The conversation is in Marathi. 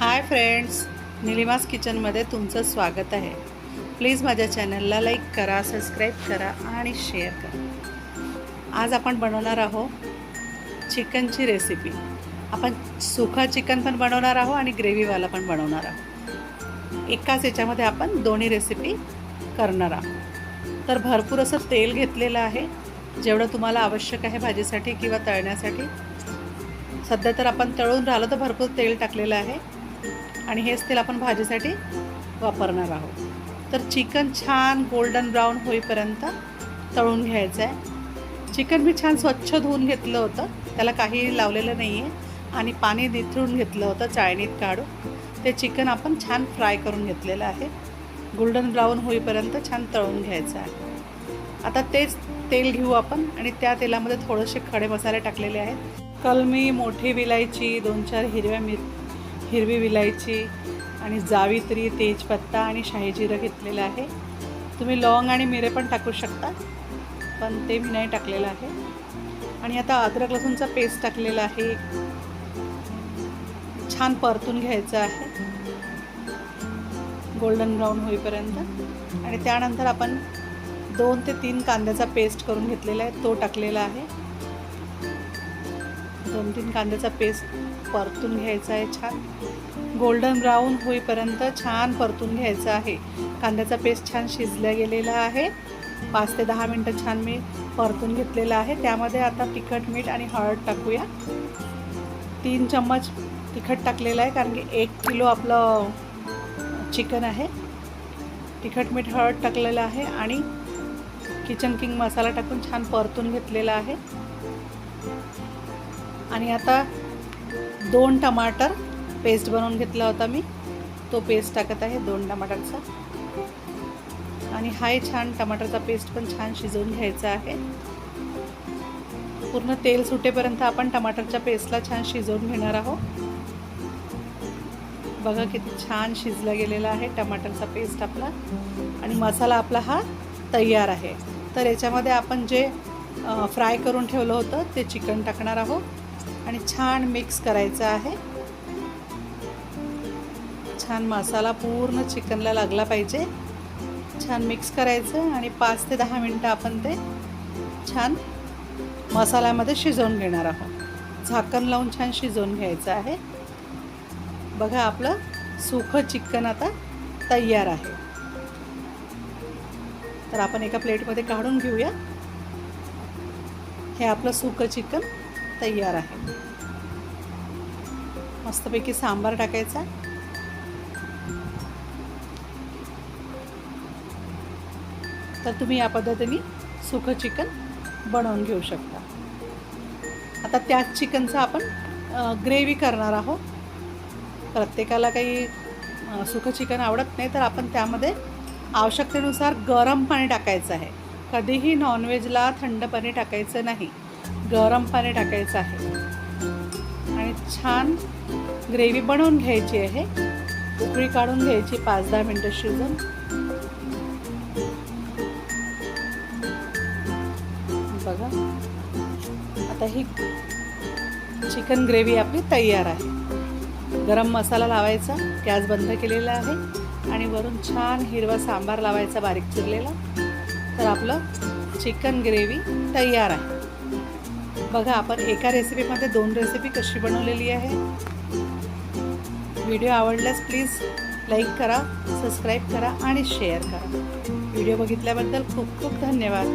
हाय फ्रेंड्स निलिमास किचनमध्ये तुमचं स्वागत आहे. प्लीज माझ्या चॅनलला लाईक करा सबस्क्राईब करा आणि शेअर करा. आज आपण बनवणार आहोत चिकनची रेसिपी. आपण सुखा चिकन पण बनवणार आहोत आणि ग्रेव्हीवाला पण बनवणार आहोत. एकाच याच्यामध्ये आपण दोन्ही रेसिपी करणार आहोत. तर भरपूर असं तेल घेतलेलं आहे. जेवढं तुम्हाला आवश्यक आहे भाजीसाठी किंवा तळण्यासाठी. सध्या तर आपण तळून राहिलो तर भरपूर तेल टाकलेलं आहे. आणि हेच तेल आपण भाजीसाठी वापरणार आहोत. तर चिकन छान गोल्डन ब्राऊन होईपर्यंत तळून घ्यायचं आहे चिकन मी छान स्वच्छ धुवून घेतलं होतं. त्याला काही लावलेलं नाही आहे आणि पाणी निथळून घेतलं होतं चाळणीत काढून. ते चिकन आपण छान फ्राय करून घेतलेलं आहे. गोल्डन ब्राऊन होईपर्यंत छान तळून घ्यायचं आहे. आता तेच तेल घेऊ आपण आणि त्या तेलामध्ये थोडेसे खडे मसाले टाकलेले आहेत. कलमी मोठी विलायची दोन चार हिरव्या मिर हिरवी विलायची आणि जावित्री तेजपत्ता आणि शाही जिरं घेतलेलं आहे. तुम्ही लवंग आणि मिरे पण टाकू शकता पण ते मी नाही टाकलेलं आहे. आणि आता अद्रक लसूणचा पेस्ट टाकलेला आहे. छान परतून घ्यायचं आहे. गोल्डन ब्राऊन होईपर्यंत. आणि त्यानंतर आपण दोन ते तीन कांद्याचा पेस्ट करून घेतलेला आहे. तो टाकलेला आहे. दोन तीन कांद्याचा पेस्ट परतून घ्यायचा आहे. छान गोल्डन ब्राऊन होईपर्यंत छान परतून घ्यायचं आहे. कांद्याचा पेस्ट छान शिजल्या गेलेला आहे. पाच ते दहा मिनटं छान मी परतून घेतलेलं आहे. त्यामध्ये आता तिखट मीठ आणि हळद टाकूया. तीन चम्मच तिखट टाकलेलं आहे कारण की एक किलो आपलं चिकन आहे. तिखट मीठ हळद टाकलेलं आहे आणि किचन किंग मसाला टाकून छान परतून घेतलेला आहे. आणि आता दोन टमाटर पेस्ट बनवून घेतला होता मी. तो पेस्ट टाकत आहे दोन टमाटरचा. आणि हाय छान टमाटरचा पेस्ट पण छान शिजवून घ्यायचा आहे. पूर्ण तेल सुटेपर्यंत आपण टमाटरच्या पेस्टला छान शिजवून घेणार आहोत. बघा किती छान शिजला गेलेला आहे टमाटरचा पेस्ट आपला. आणि मसाला आपला हा तयार आहे. तर याच्यामध्ये आपण जे फ्राय करून ठेवलं होतं ते चिकन टाकणार आहोत. आणि छान मिक्स करायचं आहे. छान मसाला पूर्ण चिकनला लागला पाहिजे. छान मिक्स करायचं आणि पाच ते दहा मिनटं आपण ते छान मसाल्यामध्ये शिजवून घेणार आहोत. झाकण लावून छान शिजवून घ्यायचं आहे. बघा आपलं सुखं चिकन आता तयार आहे. तर आपण एका प्लेटमध्ये काढून घेऊया. हे आपलं सुकं चिकन तयार आहे. मस्तपैकी सांबार टाकायचा. तर तुम्ही या पद्धतीने सुकं चिकन बनवून घेऊ शकता. आता त्याच चिकनचं आपण ग्रेव्ही करणार आहोत. प्रत्येकाला काही सुकं चिकन आवडत नाही तर आपण त्यामध्ये आवश्यकतेनुसार गरम पाणी टाकायचं आहे. कधीही नॉनव्हेजला थंड पाणी टाकायचं नाही. गरम पाणी टाकायचं आहे. आणि छान ग्रेव्ही बनवून घ्यायची आहे. उकळी काढून घ्यायची पाच दहा मिनटं शिजून. बघा. आता ही चिकन ग्रेव्ही आपली तयार आहे. गरम मसाला लावायचा गॅस बंद केलेला आहे आणि वरून छान हिरवा सांबार लावायचा बारीक चिरलेला. तर आपलं चिकन ग्रेव्ही तयार आहे. बघा आपण एका रेसिपीमध्ये दोन रेसिपी कशी बनवलेली आहे. व्हिडिओ आवडल्यास प्लीज लाईक करा सबस्क्राईब करा आणि शेअर करा. व्हिडिओ बघितल्याबद्दल खूप खूप धन्यवाद.